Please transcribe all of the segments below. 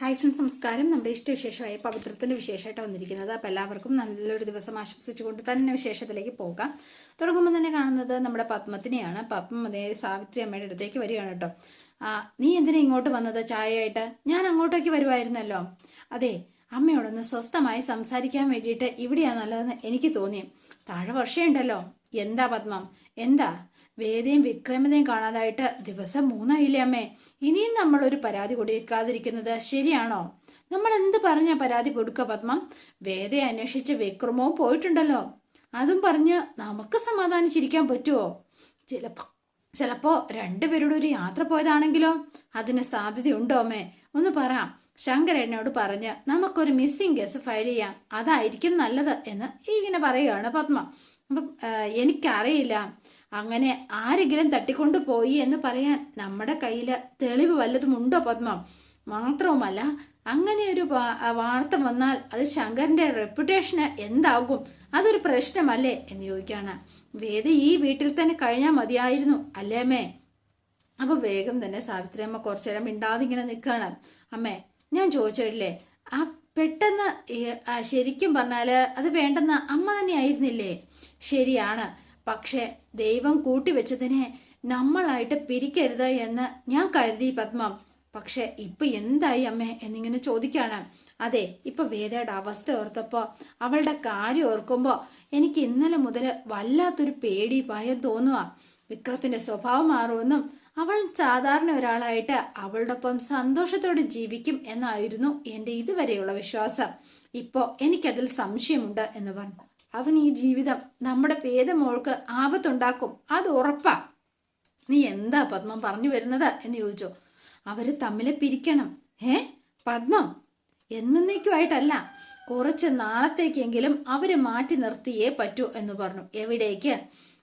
Hi friends നമസ്കാരം. നമ്മുടെ ഇഷ്ടവിശേഷമായ പവിത്രത്തിന്റെ വിശേഷമായിട്ട് വന്നിരിക്കുന്നത് അപ്പോൾ എല്ലാവർക്കും നല്ലൊരു ദിവസം ആശംസിച്ചുകൊണ്ട് തന്നെ വിശേഷത്തിലേക്ക് പോകാം. തുടങ്ങുമ്പോൾ തന്നെ കാണുന്നത് നമ്മുടെ പത്മത്തിനെയാണ്. പത്മ നേരെ സാവിത്രി അമ്മയുടെ അടുത്തേക്ക് വരികയാണ് കേട്ടോ. ആ നീ എന്തിനാ ഇങ്ങോട്ട് വന്നത്? ചായയായിട്ട്? ഞാൻ അങ്ങോട്ടേക്ക് വരുമായിരുന്നല്ലോ അതെ അമ്മയോടൊന്ന് സ്വസ്ഥമായി സംസാരിക്കാൻ വേണ്ടിയിട്ട് ഇവിടെയാ നല്ലതെന്ന് എനിക്ക് തോന്നി. താഴെ വർഷയുണ്ടല്ലോ. എന്താ പത്മം? എന്താ? വേദയും വിക്രമതയും കാണാതായിട്ട് ദിവസം മൂന്നായില്ലേ അമ്മേ? ഇനിയും നമ്മൾ ഒരു പരാതി കൊടുക്കാതിരിക്കുന്നത് ശരിയാണോ? നമ്മൾ എന്ത് പറഞ്ഞ പരാതി കൊടുക്ക പത്മ? വേദയെ അന്വേഷിച്ച് വിക്രമവും പോയിട്ടുണ്ടല്ലോ. അതും പറഞ്ഞ് നമുക്ക് സമാധാനിച്ചിരിക്കാൻ പറ്റുമോ ചിലപ്പോ ചിലപ്പോ രണ്ടുപേരോട് ഒരു യാത്ര പോയതാണെങ്കിലോ? അതിന് സാധ്യതയുണ്ടോ അമ്മേ? ഒന്ന് പറ. ശങ്കരനോട് പറഞ്ഞ് നമുക്കൊരു മിസ്സിംഗ് കേസ് ഫയൽ ചെയ്യാം. അതായിരിക്കും നല്ലത് എന്ന് ഇങ്ങനെ പറയുകയാണ് പത്മ. അപ്പം എനിക്കറിയില്ല. അങ്ങനെ ആരെങ്കിലും തട്ടിക്കൊണ്ടു പോയി എന്ന് പറയാൻ നമ്മുടെ കയ്യിൽ തെളിവ് വല്ലതും ഉണ്ടോ പത്മം? മാത്രവുമല്ല അങ്ങനെ ഒരു വാർത്ത വന്നാൽ അത് ശങ്കറിന്റെ റെപ്യൂട്ടേഷന് എന്താകും? അതൊരു പ്രശ്നമല്ലേ എന്ന് ചോദിക്കാണ്. വേദ ഈ വീട്ടിൽ തന്നെ കഴിഞ്ഞാൽ മതിയായിരുന്നു അല്ലേ അമ്മേ? അപ്പൊ വേഗം തന്നെ സാവിത്രി അമ്മ കുറച്ചു നേരം മിണ്ടാതെ ഇങ്ങനെ നിൽക്കുകയാണ് അമ്മേ ഞാൻ ചോദിച്ചില്ലേ ആ പെട്ടെന്ന് ശരിക്കും പറഞ്ഞാൽ അത് വേണ്ടെന്ന് അമ്മ തന്നെ ആയിരുന്നില്ലേ? ശരിയാണ്. പക്ഷെ ദൈവം കൂട്ടിവെച്ചതിനെ നമ്മളായിട്ട് പിരിക്കരുത് എന്ന് ഞാൻ കരുതി പത്മം. പക്ഷെ ഇപ്പൊ എന്തായി അമ്മേ എന്നിങ്ങനെ ചോദിക്കാണ്. അതെ ഇപ്പൊ വേദയുടെ അവസ്ഥ ഓർത്തപ്പോ അവളുടെ കാര്യം ഓർക്കുമ്പോ എനിക്ക് ഇന്നലെ മുതൽ വല്ലാത്തൊരു പേടി ഭയം തോന്നുക വിക്രത്തിന്റെ സ്വഭാവം മാറുമെന്നും അവൾ സാധാരണ ഒരാളായിട്ട് അവളുടെ ഒപ്പം സന്തോഷത്തോടെ ജീവിക്കും എന്നായിരുന്നു എന്റെ ഇതുവരെയുള്ള വിശ്വാസം. ഇപ്പോ എനിക്കതിൽ സംശയമുണ്ട് എന്ന് പറഞ്ഞു. അവൻ ഈ ജീവിതം നമ്മുടെ പേദമോൾക്ക് ആപത്തുണ്ടാക്കും. അത് ഉറപ്പാ. നീ എന്താ പത്മം പറഞ്ഞു വരുന്നത് എന്ന് ചോദിച്ചു. അവർ തമ്മിലെ പിരിക്കണം. ഏ പത്മം? എന്നേക്കുമായിട്ടല്ല. കുറച്ച് നാളത്തേക്കെങ്കിലും അവരെ മാറ്റി നിർത്തിയേ പറ്റൂ എന്ന് പറഞ്ഞു. എവിടേക്ക്?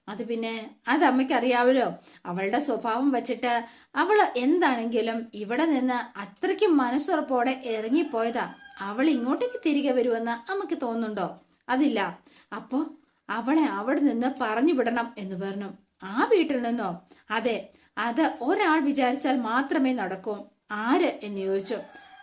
അത് പിന്നെ അത് അമ്മയ്ക്ക് അറിയാവല്ലോ അവളുടെ സ്വഭാവം വെച്ചിട്ട് അവൾ എന്താണെങ്കിലും ഇവിടെ നിന്ന് അത്രയ്ക്കും മനസ്സുറപ്പോടെ ഇറങ്ങിപ്പോയതാ. അവൾ ഇങ്ങോട്ടേക്ക് തിരികെ വരുമെന്ന് അമ്മയ്ക്ക് തോന്നുന്നുണ്ടോ? അതില്ല. അപ്പോ അവളെ അവിടെ നിന്ന് പറഞ്ഞു വിടണം എന്ന് പറഞ്ഞു. ആ വീട്ടിൽ നിന്നോ? അതെ. അത് ഒരാൾ വിചാരിച്ചാൽ മാത്രമേ നടക്കൂ. ആര്? എന്ന് ചോദിച്ചു.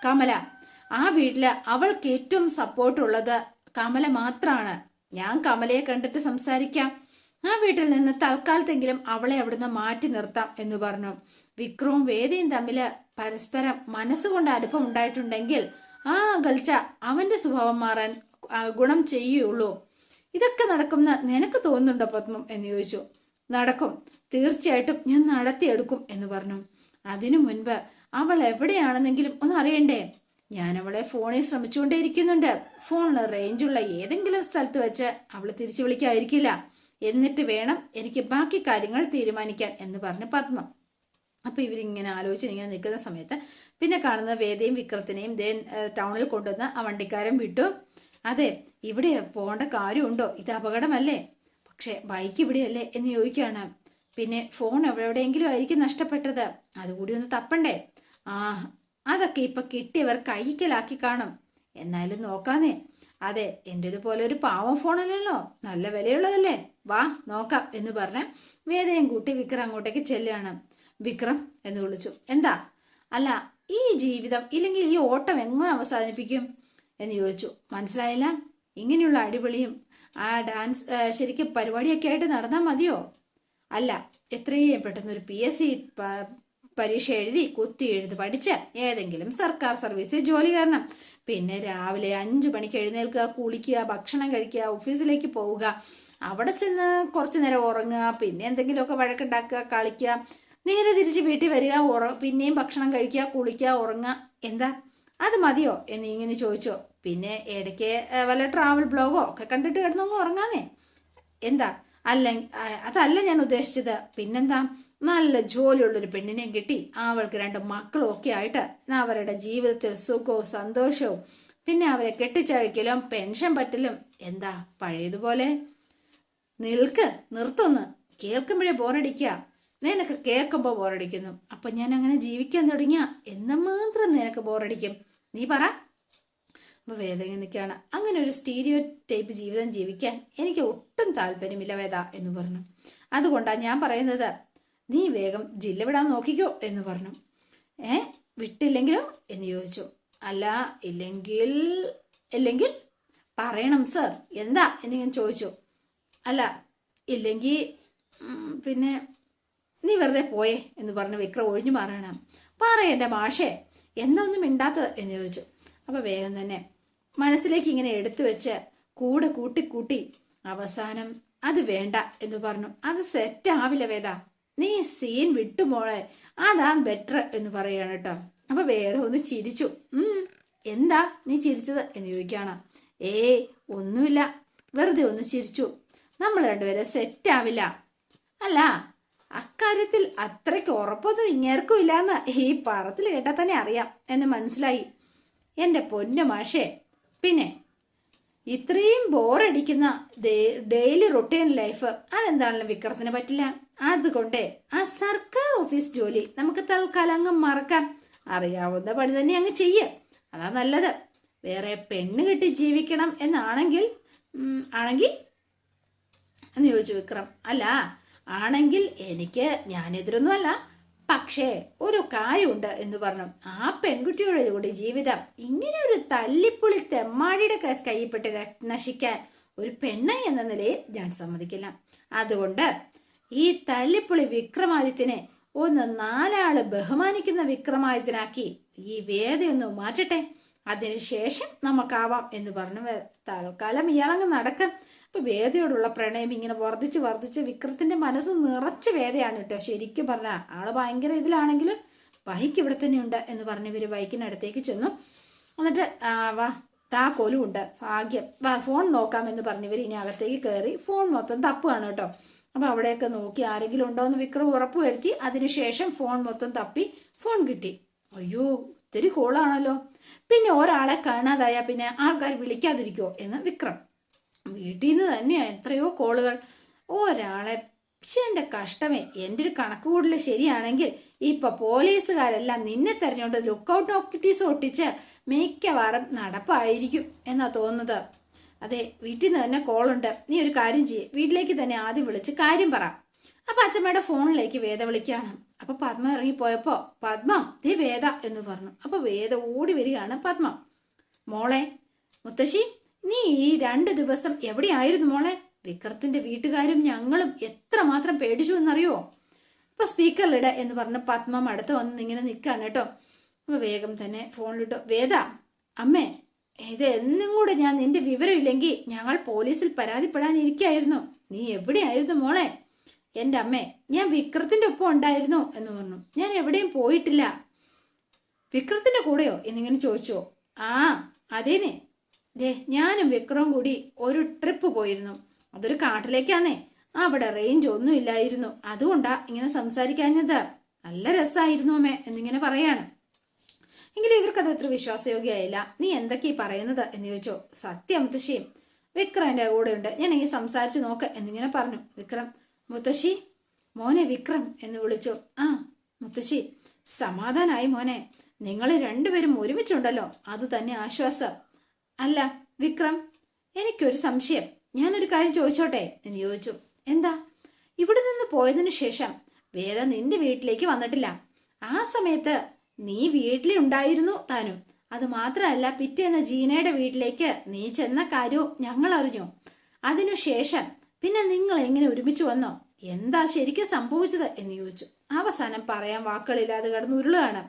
കമല. ആ വീട്ടിൽ അവൾക്ക് ഏറ്റവും സപ്പോർട്ടുള്ളത് കമല മാത്രാണ്. ഞാൻ കമലയെ കണ്ടിട്ട് സംസാരിക്കാം. ആ വീട്ടിൽ നിന്ന് തൽക്കാലത്തെങ്കിലും അവളെ അവിടുന്ന് മാറ്റി നിർത്താം എന്ന് പറഞ്ഞു. വിക്രവും വേദയും തമ്മിൽ പരസ്പരം മനസ്സുകൊണ്ട് അടുപ്പം ഉണ്ടായിട്ടുണ്ടെങ്കിൽ ആ അകൽച്ച അവന്റെ സ്വഭാവം മാറാൻ ഗുണം ചെയ്യുള്ളൂ. ഇതൊക്കെ നടക്കുമെന്ന് നിനക്ക് തോന്നുന്നുണ്ടോ പത്മം? എന്ന് ചോദിച്ചു. നടക്കും. തീർച്ചയായിട്ടും ഞാൻ നടത്തിയെടുക്കും എന്ന് പറഞ്ഞു. അതിനു മുൻപ് അവൾ എവിടെയാണെന്നെങ്കിലും ഒന്ന് അറിയണ്ടേ? ഞാൻ അവളെ ഫോണിൽ ശ്രമിച്ചുകൊണ്ടേയിരിക്കുന്നുണ്ട്. ഫോണിൽ റേഞ്ചുള്ള ഏതെങ്കിലും സ്ഥലത്ത് വെച്ച് അവൾ തിരിച്ചു വിളിക്കാതിരിക്കില്ല. എന്നിട്ട് വേണം എനിക്ക് ബാക്കി കാര്യങ്ങൾ തീരുമാനിക്കാൻ എന്ന് പറഞ്ഞു പത്മം. അപ്പൊ ഇവരിങ്ങനെ ആലോചിച്ച് ഇങ്ങനെ നിൽക്കുന്ന സമയത്ത് പിന്നെ കാണുന്ന വേദയും വിക്രത്തിനെയും ദേ ടൗണിൽ കൊണ്ടുവന്ന് ആ വണ്ടിക്കാരൻ വിട്ടു. അതെ ഇവിടെ പോകേണ്ട കാര്യമുണ്ടോ? ഇത് അപകടമല്ലേ? പക്ഷെ ബൈക്ക് ഇവിടെയല്ലേ എന്ന് ചോദിക്കുകയാണ്. പിന്നെ ഫോൺ എവിടെയെങ്കിലും ആയിരിക്കും നഷ്ടപ്പെട്ടത്. അതുകൂടി ഒന്ന് തപ്പണ്ടേ? ആ അതൊക്കെ ഇപ്പൊ കിട്ടിയവർ കൈക്കലാക്കി കാണും. എന്നാലും നോക്കാന്നേ. അതെ എന്റേതുപോലെ ഒരു പാവം ഫോണല്ലല്ലോ. നല്ല വിലയുള്ളതല്ലേ? വാ നോക്കാം എന്ന് പറഞ്ഞ് വേദയും കൂട്ടി വിക്രം അങ്ങോട്ടേക്ക് ചെല്ലുകയാണ്. വിക്രം എന്ന് വിളിച്ചു. എന്താ? അല്ല ഈ ജീവിതം ഇല്ലെങ്കിൽ ഈ ഓട്ടം എങ്ങനെ അവസാനിപ്പിക്കും? എന്ന് ചോദിച്ചു. മനസ്സിലായില്ല? ഇങ്ങനെയുള്ള അടിപൊളിയും ആ ഡാൻസ് ശരിക്കും പരിപാടിയൊക്കെ ആയിട്ട് നടന്നാൽ മതിയോ? അല്ല എത്രയും പെട്ടെന്ന് ഒരു പി എസ് സി പരീക്ഷ എഴുതി കുത്തി എഴുതി പഠിച്ച് ഏതെങ്കിലും സർക്കാർ സർവീസിൽ ജോലി കയറണം. പിന്നെ രാവിലെ അഞ്ചു മണിക്ക് എഴുന്നേൽക്കുക കുളിക്കുക ഭക്ഷണം കഴിക്കുക ഓഫീസിലേക്ക് പോവുക അവിടെ ചെന്ന് കുറച്ചു നേരം ഉറങ്ങുക പിന്നെ എന്തെങ്കിലുമൊക്കെ വഴക്കുണ്ടാക്കുക കളിക്കുക നേരെ തിരിച്ച് വീട്ടിൽ വരിക ഉറ പിന്നെയും ഭക്ഷണം കഴിക്കുക കുളിക്കുക ഉറങ്ങുക. എന്താ? അത് മതിയോ? എന്ന് ഇങ്ങനെ ചോദിച്ചോ. പിന്നെ ഇടയ്ക്ക് വല്ല ട്രാവൽ ബ്ലോഗോ ഒക്കെ കണ്ടിട്ട് കിടന്നങ്ങ് ഉറങ്ങാന്നേ. എന്താ? അല്ല അതല്ല ഞാൻ ഉദ്ദേശിച്ചത്. പിന്നെന്താ? നല്ല ജോലിയുള്ളൊരു പെണ്ണിനെ കിട്ടി. അവൾക്ക് രണ്ട് മക്കളും ഒക്കെ ആയിട്ട് അവരുടെ ജീവിതത്തിൽ സുഖവും സന്തോഷവും. പിന്നെ അവരെ കെട്ടിച്ചഴിക്കലും പെൻഷൻ പറ്റലും. എന്താ പഴയതുപോലെ? നിൽക്ക് നിർത്തൊന്ന്. കേൾക്കുമ്പോഴേ ബോറടിക്കുക നിനക്ക് കേൾക്കുമ്പോൾ ബോറടിക്കുന്നു. അപ്പൊ ഞാൻ അങ്ങനെ ജീവിക്കാൻ തുടങ്ങിയ. എന്ന് മാത്രം നിനക്ക് ബോറടിക്കും. നീ പറ. അപ്പൊ വേദ നിൽക്കുകയാണ് അങ്ങനെ ഒരു സ്റ്റീരിയോ ടൈപ്പ് ജീവിതം ജീവിക്കാൻ എനിക്ക് ഒട്ടും താല്പര്യമില്ല വേദ എന്ന് പറഞ്ഞു. അതുകൊണ്ടാണ് ഞാൻ പറയുന്നത് നീ വേഗം ജില്ല വിടാൻ നോക്കിക്കോ എന്ന് പറഞ്ഞു. ഏ? വിട്ടില്ലെങ്കിലോ എന്ന് ചോദിച്ചു. അല്ല ഇല്ലെങ്കിൽ ഇല്ലെങ്കിൽ പറയണം സർ എന്താ എന്നിങ്ങനെ ചോദിച്ചു. അല്ല ഇല്ലെങ്കിൽ പിന്നെ നീ വെറുതെ പോയേ എന്ന് പറഞ്ഞ് വിക്രം ഒഴിഞ്ഞു മാറണം പറയ എന്റെ മാഷേ എന്നൊന്നും മിണ്ടാത്തത്? എന്ന് ചോദിച്ചു. അപ്പോൾ വേഗം തന്നെ മനസ്സിലേക്ക് ഇങ്ങനെ എടുത്തു വെച്ച് കൂടെ കൂട്ടിക്കൂട്ടി കൂട്ടി അവസാനം അത് വേണ്ട എന്ന് പറഞ്ഞു. അത് സെറ്റ് ആവില്ല വേദ. നീ സീൻ വിട്ടു മോളെ. അതാ ബെറ്റർ എന്ന് പറയാണ് കേട്ടോ അപ്പൊ വേദ ഒന്ന് ചിരിച്ചു. ഉം എന്താ നീ ചിരിച്ചത്? എന്ന് ചോദിക്കാണ് ഏ ഒന്നുമില്ല. വെറുതെ ഒന്ന് ചിരിച്ചു. നമ്മൾ രണ്ടുപേരെ സെറ്റ് ആവില്ല. അല്ല അക്കാര്യത്തിൽ അത്രയ്ക്ക് ഉറപ്പൊന്നും ഇങ്ങേർക്കും ഇല്ലാന്ന് ഈ പറത്തിൽ കേട്ടാൽ തന്നെ അറിയാം എന്ന് മനസ്സിലായി. എന്റെ പൊന്നു മാഷേ പിന്നെ ഇത്രയും ബോറടിക്കുന്ന ഡെയിലി റൊട്ടീൻ ലൈഫ് അതെന്താണല്ലോ വിക്രത്തിന് പറ്റില്ല. അതുകൊണ്ട് ആ സർക്കാർ ഓഫീസ് ജോലി നമുക്ക് തൽക്കാലം അങ്ങ് മറക്കാം. അറിയാവുന്ന പണി തന്നെ അങ്ങ് ചെയ്യ. അതാ നല്ലത്. വേറെ പെണ്ണ് കെട്ടി ജീവിക്കണം എന്നാണെങ്കിൽ ആണെങ്കിൽ എന്ന് ചോദിച്ചു വിക്രം. അല്ല ആണെങ്കിൽ എനിക്ക് ഞാനെതിരൊന്നുമല്ല പക്ഷേ ഒരു കാര്യമുണ്ട് എന്ന് പറഞ്ഞു. ആ പെൺകുട്ടിയുടെ കൂടി ജീവിതം ഇങ്ങനെ ഒരു തല്ലിപ്പൊളി തെമ്മാടിയുടെ കൈപ്പെട്ട് നശിക്കാൻ ഒരു പെണ്ണ് എന്ന നിലയിൽ ഞാൻ സമ്മതിക്കില്ല. അതുകൊണ്ട് ഈ തല്ലിപ്പൊളി വിക്രമാദിത്യനെ ഒന്ന് നാലാൾ ബഹുമാനിക്കുന്ന വിക്രമാദിത്യനാക്കി ഈ വേദയൊന്ന് മാറ്റട്ടെ. അതിനുശേഷം നമുക്കാവാം എന്ന് പറഞ്ഞു തൽക്കാലം ഇയാളങ്ങ് നടക്കാം. ഇപ്പൊ വേദയോടുള്ള പ്രണയം ഇങ്ങനെ വർദ്ധിച്ച് വർദ്ധിച്ച് വിക്രത്തിന്റെ മനസ്സ് നിറച്ച് വേദയാണ് കേട്ടോ. ശരിക്കും പറഞ്ഞ ആൾ ഭയങ്കര ഇതിലാണെങ്കിലും ബൈക്ക് ഇവിടെ തന്നെയുണ്ട് എന്ന് പറഞ്ഞ് ഇവർ ബൈക്കിനടുത്തേക്ക് ചെന്നു. എന്നിട്ട് വാ താ ഉണ്ട് ഭാഗ്യം. വാ ഫോൺ നോക്കാം എന്ന് പറഞ്ഞ് ഇവർ ഇനി അകത്തേക്ക് കയറി ഫോൺ മൊത്തം തപ്പുകയാണ് കേട്ടോ. അപ്പൊ അവിടെയൊക്കെ നോക്കി ആരെങ്കിലും ഉണ്ടോ എന്ന് വിക്രം ഉറപ്പ് വരുത്തി. അതിനുശേഷം ഫോൺ മൊത്തം തപ്പി ഫോൺ കിട്ടി. അയ്യോ ഒത്തിരി കോളാണല്ലോ. പിന്നെ ഒരാളെ കാണാതായ പിന്നെ ആൾക്കാർ വിളിക്കാതിരിക്കോ എന്ന് വിക്രം. വീട്ടിൽ നിന്ന് തന്നെയാ എത്രയോ കോളുകൾ. ഒരാളെ പക്ഷെ എന്റെ കഷ്ടമേ. എന്റെ ഒരു കണക്കുകൂടൽ ശരിയാണെങ്കിൽ ഇപ്പൊ പോലീസുകാരെല്ലാം നിന്നെ തെരഞ്ഞുകൊണ്ട് ലുക്കൗട്ട് നോക്കിറ്റീസ് ഒട്ടിച്ച് മിക്കവാറും നടപ്പായിരിക്കും എന്നാ തോന്നുന്നത്. അതെ വീട്ടിൽ നിന്ന് തന്നെ കോളുണ്ട്. നീ ഒരു കാര്യം ചെയ്യേ. വീട്ടിലേക്ക് തന്നെ ആദ്യം വിളിച്ച് കാര്യം പറ. അപ്പൊ അച്ഛമ്മയുടെ ഫോണിലേക്ക് വേദ വിളിക്കുകയാണ് അപ്പൊ പത്മ ഇറങ്ങിപ്പോയപ്പോ പത്മ ദേ വേദ എന്ന് പറഞ്ഞു. അപ്പൊ വേദ ഓടി വരികയാണ് പത്മ. മോളെ മുത്തശ്ശി നീ ഈ രണ്ടു ദിവസം എവിടെയായിരുന്നു മോളെ? വിക്രത്തിന്റെ വീട്ടുകാരും ഞങ്ങളും എത്ര മാത്രം പേടിച്ചു എന്നറിയോ? അപ്പൊ സ്പീക്കറിലിട എന്ന് പറഞ്ഞ് പത്മം അടുത്ത് വന്ന് ഇങ്ങനെ നിൽക്കാണ് കേട്ടോ. അപ്പൊ വേഗം തന്നെ ഫോണിലിട്ടു. വേദ അമ്മേ ഇത് എന്നും കൂടെ ഞാൻ നിന്റെ വിവരമില്ലെങ്കിൽ ഞങ്ങൾ പോലീസിൽ പരാതിപ്പെടാൻ പരാതിപ്പെടാനിരിക്കായിരുന്നു നീ എവിടെയായിരുന്നു മോളെ? എന്റെ അമ്മേ ഞാൻ വിക്രത്തിന്റെ ഒപ്പം ഉണ്ടായിരുന്നു എന്ന് പറഞ്ഞു. ഞാൻ എവിടെയും പോയിട്ടില്ല. വിക്രത്തിന്റെ കൂടെയോ? എന്നിങ്ങനെ ചോദിച്ചോ. ആ അതേനെ ദേ ഞാനും വിക്രവും കൂടി ഒരു ട്രിപ്പ് പോയിരുന്നു. അതൊരു കാട്ടിലേക്കാന്നേ. അവിടെ റേഞ്ച് ഒന്നും ഇല്ലായിരുന്നു. അതുകൊണ്ടാ ഇങ്ങനെ സംസാരിക്കാഞ്ഞത്. നല്ല രസമായിരുന്നു അമ്മേ എന്നിങ്ങനെ പറയാണ്. എങ്കിലും ഇവർക്കത് അത്ര വിശ്വാസയോഗ്യമായില്ല. നീ എന്തൊക്കെ പറയുന്നത് എന്ന് ചോദിച്ചോ. സത്യം മുത്തശ്ശിയും വിക്രം എന്റെ കൂടെ ഉണ്ട്. ഞാൻ ഇങ്ങനെ സംസാരിച്ച് നോക്ക് എന്നിങ്ങനെ പറഞ്ഞു. വിക്രം മുത്തശ്ശി മോനെ വിക്രം എന്ന് വിളിച്ചു. ആ മുത്തശ്ശി. സമാധാനായി മോനെ. നിങ്ങൾ രണ്ടുപേരും ഒരുമിച്ചുണ്ടല്ലോ. അത് തന്നെ ആശ്വാസം. അല്ല വിക്രം എനിക്കൊരു സംശയം. ഞാനൊരു കാര്യം ചോദിച്ചോട്ടെ എന്ന് ചോദിച്ചു. എന്താ? ഇവിടെ നിന്ന് പോയതിനു ശേഷം വേദ നിന്റെ വീട്ടിലേക്ക് വന്നിട്ടില്ല. ആ സമയത്ത് നീ വീട്ടിലുണ്ടായിരുന്നു താനും. അത് മാത്രമല്ല പിറ്റേന്ന് ജീനയുടെ വീട്ടിലേക്ക് നീ ചെന്ന കാര്യവും ഞങ്ങൾ അറിഞ്ഞു അതിനുശേഷം പിന്നെ നിങ്ങൾ എങ്ങനെ ഒരുമിച്ച് വന്നോ? എന്താ ശരിക്കും സംഭവിച്ചത് എന്ന് ചോദിച്ചു. അവസാനം പറയാൻ വാക്കുകളില്ലാതെ കിടന്ന് ഉരുളുകയാണ്.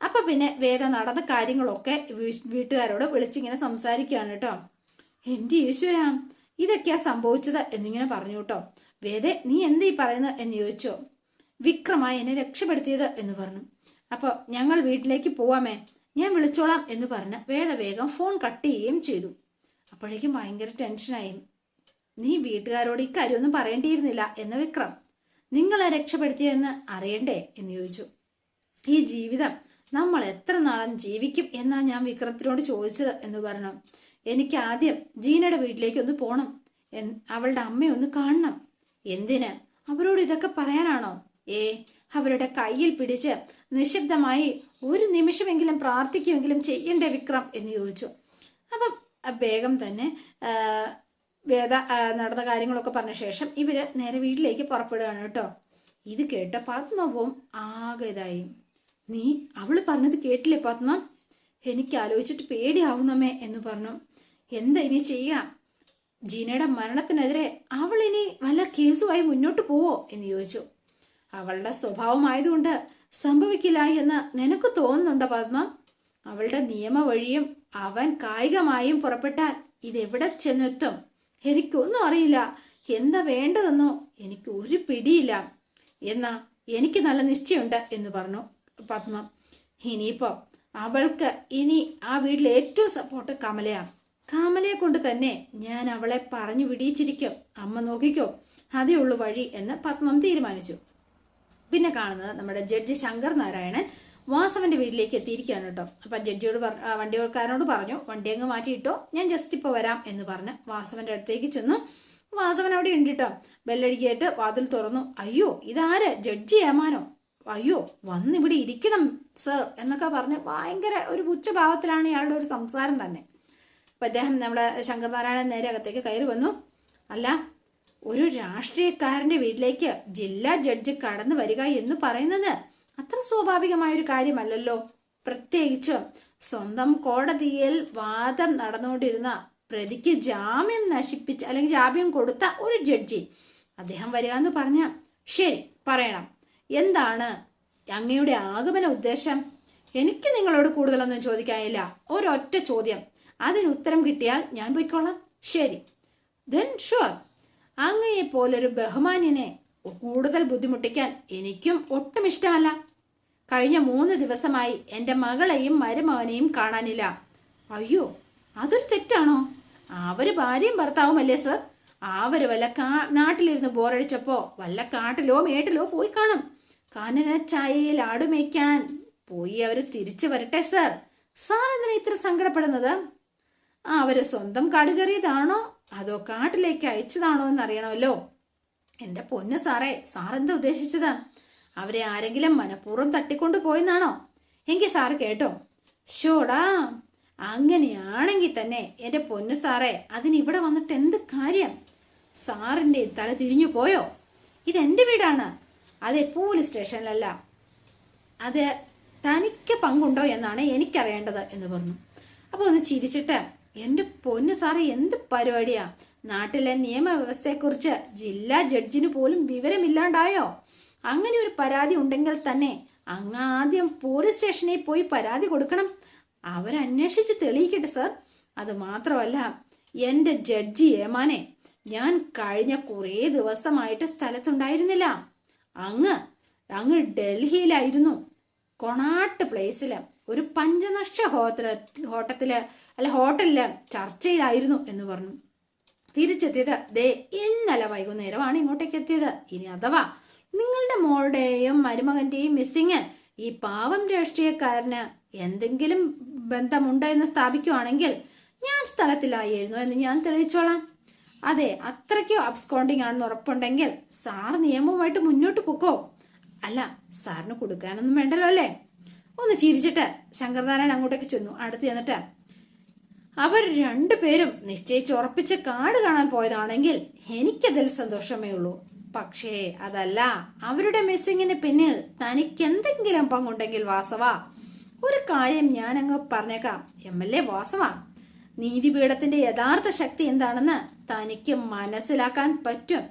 അപ്പൊ പിന്നെ വേറെ നടന്ന കാര്യങ്ങളൊക്കെ വീട്ടുകാരോട് വിളിച്ചിങ്ങനെ സംസാരിക്കുകയാണ് കേട്ടോ എന്റെ ഈശ്വര ഇതൊക്കെയാ സംഭവിച്ചത് എന്നിങ്ങനെ പറഞ്ഞു കേട്ടോ വേദേ നീ എന്തീ പറയുന്നത് എന്ന് ചോദിച്ചോ. വിക്രമായി എന്നെ രക്ഷപ്പെടുത്തിയത് എന്ന് പറഞ്ഞു. അപ്പോൾ ഞങ്ങൾ വീട്ടിലേക്ക് പോവാമേ ഞാൻ വിളിച്ചോളാം എന്ന് പറഞ്ഞ് വേദ വേഗം ഫോൺ കട്ട് ചെയ്യുകയും ചെയ്തു. അപ്പോഴേക്കും ഭയങ്കര ടെൻഷനായി. നീ വീട്ടുകാരോട് ഇക്കാര്യമൊന്നും പറയേണ്ടിയിരുന്നില്ല എന്ന് വിക്രം. നിങ്ങളെ രക്ഷപ്പെടുത്തിയെന്ന് അറിയണ്ടേ എന്ന് ചോദിച്ചു. ഈ ജീവിതം നമ്മൾ എത്ര നാളം ജീവിക്കും എന്നാ ഞാൻ വിക്രത്തിനോട് ചോദിച്ചത് എന്ന് പറഞ്ഞു. എനിക്ക് ആദ്യം ജീനയുടെ വീട്ടിലേക്ക് ഒന്ന് പോണം. അവളുടെ അവളുടെ അമ്മയൊന്ന് കാണണം. എന്തിന്? അവരോട് ഇതൊക്കെ പറയാനാണോ? ഏ അവരുടെ കയ്യിൽ പിടിച്ച് നിശബ്ദമായി ഒരു നിമിഷമെങ്കിലും പ്രാർത്ഥിക്കുമെങ്കിലും ചെയ്യണ്ടേ വിക്രം എന്ന് ചോദിച്ചു. അപ്പം വേഗം തന്നെ വേദ നടന്ന കാര്യങ്ങളൊക്കെ പറഞ്ഞ ശേഷം ഇവർ നേരെ വീട്ടിലേക്ക് പുറപ്പെടുകയാണ് കേട്ടോ. ഇത് കേട്ട പത്മവും ആകെ നീ അവൾ പറഞ്ഞത് കേട്ടില്ലേ പത്മ? എനിക്ക് ആലോചിച്ചിട്ട് പേടിയാവുന്നമ്മേ എന്ന് പറഞ്ഞു. എന്താ ഇനി ചെയ്യാം? ജീനയുടെ മരണത്തിനെതിരെ അവൾ ഇനി വല്ല കേസുമായി മുന്നോട്ട് പോവോ എന്ന് ചോദിച്ചു. അവളുടെ സ്വഭാവമായതുകൊണ്ട് സംഭവിക്കില്ല എന്ന് നിനക്ക് തോന്നുന്നുണ്ടോ പത്മ? അവളുടെ നിയമ വഴിയും അവൻ കായികമായും പുറപ്പെട്ടാൽ ഇതെവിടെ ചെന്നെത്തും? എനിക്കൊന്നും അറിയില്ല. എന്താ വേണ്ടതെന്നോ എനിക്ക് ഒരു പിടിയില്ല. എന്നാ എനിക്ക് നല്ല നിശ്ചയമുണ്ട് എന്ന് പറഞ്ഞു. പത്മ. ഇനിയിപ്പോ അവൾക്ക് ഇനി ആ വീട്ടിലെ ഏറ്റവും സപ്പോർട്ട് കമലയാണ് കമലയെ കൊണ്ട് തന്നെ ഞാൻ അവളെ പറഞ്ഞു വിടിയിച്ചിരിക്കും. അമ്മ നോക്കിക്കോ അതേ ഉള്ളു വഴി എന്ന് പത്മം തീരുമാനിച്ചു. പിന്നെ കാണുന്നത് നമ്മുടെ ജഡ്ജി ശങ്കർ നാരായണൻ വാസവന്റെ വീട്ടിലേക്ക് എത്തിയിരിക്കുകയാണ് കേട്ടോ. അപ്പൊ ജഡ്ജിയോട് പറ- ആ, വണ്ടിക്കാരനോട് പറഞ്ഞു വണ്ടി അങ്ങ് മാറ്റിയിട്ടോ? ഞാൻ ജസ്റ്റ് ഇപ്പോൾ വരാം എന്ന് പറഞ്ഞ് വാസവന്റെ അടുത്തേക്ക് ചെന്നു. വാസവൻ അവിടെ ഉണ്ട് കേട്ടോ. ബെല്ലടിക്കേറ്റ് വാതിൽ തുറന്നു. അയ്യോ ഇതാര്? ജഡ്ജി ഏമാനോ? അയ്യോ വന്നിവിടെ ഇരിക്കണം സർ എന്നൊക്കെ പറഞ്ഞ് ഭയങ്കര ഒരു പുച്ഛഭാവത്തിലാണ് ഇയാളുടെ ഒരു സംസാരം തന്നെ. അപ്പൊ അദ്ദേഹം നമ്മുടെ ശങ്കർനാരായണൻ നേരെ അകത്തേക്ക് കയറി വന്നു. അല്ല ഒരു രാഷ്ട്രീയക്കാരന്റെ വീട്ടിലേക്ക് ജില്ലാ ജഡ്ജ് കടന്നു വരിക എന്ന് പറയുന്നത് അത്ര സ്വാഭാവികമായ ഒരു കാര്യമല്ലല്ലോ. പ്രത്യേകിച്ചും സ്വന്തം കോടതിയിൽ വാദം നടന്നുകൊണ്ടിരുന്ന പ്രതിക്ക് ജാമ്യം നശിപ്പിച്ച അല്ലെങ്കിൽ ജാമ്യം കൊടുത്ത ഒരു ജഡ്ജി അദ്ദേഹം വരിക എന്ന് പറഞ്ഞ ശരി പറയണം. എന്താണ് അങ്ങയുടെ ആഗമന ഉദ്ദേശം? എനിക്ക് നിങ്ങളോട് കൂടുതലൊന്നും ചോദിക്കാനില്ല. ഒരൊറ്റ ചോദ്യം. അതിന് ഉത്തരം കിട്ടിയാൽ ഞാൻ പോയിക്കോളാം. ശരി. ദെൻ ഷുവർ അങ്ങയെ പോലൊരു ബഹുമാന്യനെ കൂടുതൽ ബുദ്ധിമുട്ടിക്കാൻ എനിക്കും ഒട്ടും ഇഷ്ടമല്ല. കഴിഞ്ഞ മൂന്ന് ദിവസമായി എന്റെ മകളെയും മരുമകനെയും കാണാനില്ല. അയ്യോ അതൊരു തെറ്റാണോ? അവർ ഭാര്യയും ഭർത്താവുമല്ലേ സർ? അവർ വല്ല കാ നാട്ടിലിരുന്ന് ബോറടിച്ചപ്പോ വല്ല കാട്ടിലോ മേട്ടിലോ പോയി കാണും. കാനന ചായയിൽ ആടുമേയ്ക്കാൻ പോയി അവർ തിരിച്ചു വരട്ടെ സർ. സാർ എന്തിനാ ഇത്ര സങ്കടപ്പെടുന്നത്? ആ അവർ സ്വന്തം കാട് കയറിയതാണോ അതോ കാട്ടിലേക്ക് അയച്ചതാണോ എന്ന് അറിയണമല്ലോ എന്റെ പൊന്ന് സാറേ സാർ എന്താ ഉദ്ദേശിച്ചത്? അവരെ ആരെങ്കിലും മനഃപൂർവം തട്ടിക്കൊണ്ടു പോയെന്നാണോ? എങ്കിൽ സാറ് കേട്ടോ. ഷോടാ അങ്ങനെയാണെങ്കിൽ തന്നെ എന്റെ പൊന്നു സാറേ അതിന് ഇവിടെ വന്നിട്ട് എന്ത് കാര്യം? സാറിന്റെ തല തിരിഞ്ഞു പോയോ? ഇതെന്റെ വീടാണ്. അതെ പോലീസ് സ്റ്റേഷനിലല്ല. അത് തനിക്ക് പങ്കുണ്ടോ എന്നാണ് എനിക്കറിയേണ്ടത് എന്ന് പറഞ്ഞു. അപ്പോൾ ഒന്ന് ചിരിച്ചിട്ട് എന്റെ പൊന്ന് സാറേ എന്ത് പരിപാടിയാ? നാട്ടിലെ നിയമവ്യവസ്ഥയെക്കുറിച്ച് ജില്ലാ ജഡ്ജിന് പോലും വിവരമില്ലാണ്ടായോ? അങ്ങനെ ഒരു പരാതി ഉണ്ടെങ്കിൽ തന്നെ അങ്ങ് ആദ്യം പോലീസ് സ്റ്റേഷനിൽ പോയി പരാതി കൊടുക്കണം. അവരന്വേഷിച്ച് തെളിയിക്കട്ടെ സർ അത് മാത്രമല്ല എന്റെ ജഡ്ജി ഏമാനെ ഞാൻ കഴിഞ്ഞ കുറേ ദിവസമായിട്ട് സ്ഥലത്തുണ്ടായിരുന്നില്ല. അങ്ങ് അങ്ങ് ഡൽഹിയിലായിരുന്നു. കൊണാട്ട് പ്ലേസിൽ ഒരു പഞ്ചനക്ഷ ഹോട്ടൽ ഹോട്ടത്തിൽ അല്ല ഹോട്ടലിൽ ചർച്ചയിലായിരുന്നു എന്ന് പറഞ്ഞു. തിരിച്ചെത്തിയത് ദേ ഇന്നലെ വൈകുന്നേരമാണ് ഇങ്ങോട്ടേക്ക് എത്തിയത്. ഇനി അഥവാ നിങ്ങളുടെ മോളുടെയും മരുമകന്റെയും മിസ്സിങ് ഈ പാവം രാഷ്ട്രീയക്കാരന് എന്തെങ്കിലും ബന്ധമുണ്ട് എന്ന് സ്ഥാപിക്കുവാണെങ്കിൽ ഞാൻ സ്ഥലത്തിലായിരുന്നു എന്ന് ഞാൻ തെളിയിച്ചോളാം. അതെ അത്രയ്ക്ക് അബ്സ്കോണ്ടിങ് ആണെന്ന് ഉറപ്പുണ്ടെങ്കിൽ സാർ നിയമവുമായിട്ട് മുന്നോട്ട് പൊക്കോ? അല്ല സാറിന് കൊടുക്കാനൊന്നും വേണ്ടല്ലോ അല്ലേ? ഒന്ന് ചിരിച്ചിട്ട് ശങ്കർനാരായൺ അങ്ങോട്ടേക്ക് ചെന്നു അടുത്ത് ചെന്നിട്ട്. അവർ രണ്ടുപേരും നിശ്ചയിച്ച് ഉറപ്പിച്ച കാട് കാണാൻ പോയതാണെങ്കിൽ എനിക്കതിൽ സന്തോഷമേ ഉള്ളൂ. പക്ഷേ അതല്ല അവരുടെ മിസ്സിങ്ങിന് പിന്നിൽ തനിക്ക് എന്തെങ്കിലും പങ്കുണ്ടെങ്കിൽ വാസവ. ഒരു കാര്യം ഞാൻ അങ്ങ് പറഞ്ഞേക്കാം. എം എൽ എ വാസവ നീതിപീഠത്തിന്റെ യഥാർത്ഥ ശക്തി എന്താണെന്ന് തനിക്ക് മനസ്സിലാക്കാൻ പറ്റും.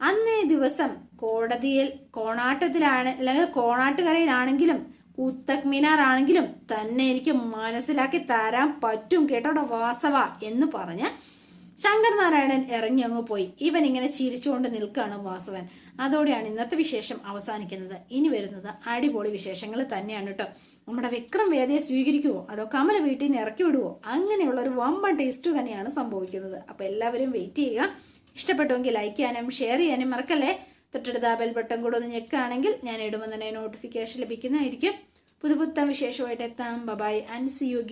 അന്നേ ദിവസം കോടതിയിൽ കോണാട്ടത്തിലാണ് അല്ലെങ്കിൽ കോണാട്ടുകരയിലാണെങ്കിലും കുത്തക് മിനാർ ആണെങ്കിലും തന്നെ എനിക്ക് മനസ്സിലാക്കി തരാൻ പറ്റും കേട്ടോടെ വാസവ എന്ന് പറഞ്ഞ് ശങ്കർ നാരായണൻ ഇറങ്ങി അങ്ങ് പോയി. ഇവൻ ഇങ്ങനെ ചിരിച്ചുകൊണ്ട് നിൽക്കുകയാണ് വാസവൻ. അതോടെയാണ് ഇന്നത്തെ വിശേഷം അവസാനിക്കുന്നത്. ഇനി വരുന്നത് അടിപൊളി വിശേഷങ്ങൾ തന്നെയാണ് കേട്ടോ നമ്മുടെ വിക്രം വേദയെ സ്വീകരിക്കുവോ? അതോ കമല വീട്ടിൽ നിന്ന് ഇറക്കി വിടുവോ? അങ്ങനെയുള്ള ഒരു വമ്പൻ ടേസ്റ്റ് തന്നെയാണ് സംഭവിക്കുന്നത്. അപ്പൊ എല്ലാവരും വെയിറ്റ് ചെയ്യുക. ഇഷ്ടപ്പെട്ടുവെങ്കിൽ ലൈക്ക് ചെയ്യാനും ഷെയർ ചെയ്യാനും മറക്കല്ലേ? തൊട്ടടുത്ത ബെൽ ബട്ടൺ കൂടെ ഒന്ന് ഞെക്കുകയാണെങ്കിൽ ഞാൻ ഇടുമ്പോൾ തന്നെ നോട്ടിഫിക്കേഷൻ ലഭിക്കുന്നതായിരിക്കും. പുതുപുത്തൻ വിശേഷമായിട്ട് എത്താം. Bye-bye and C U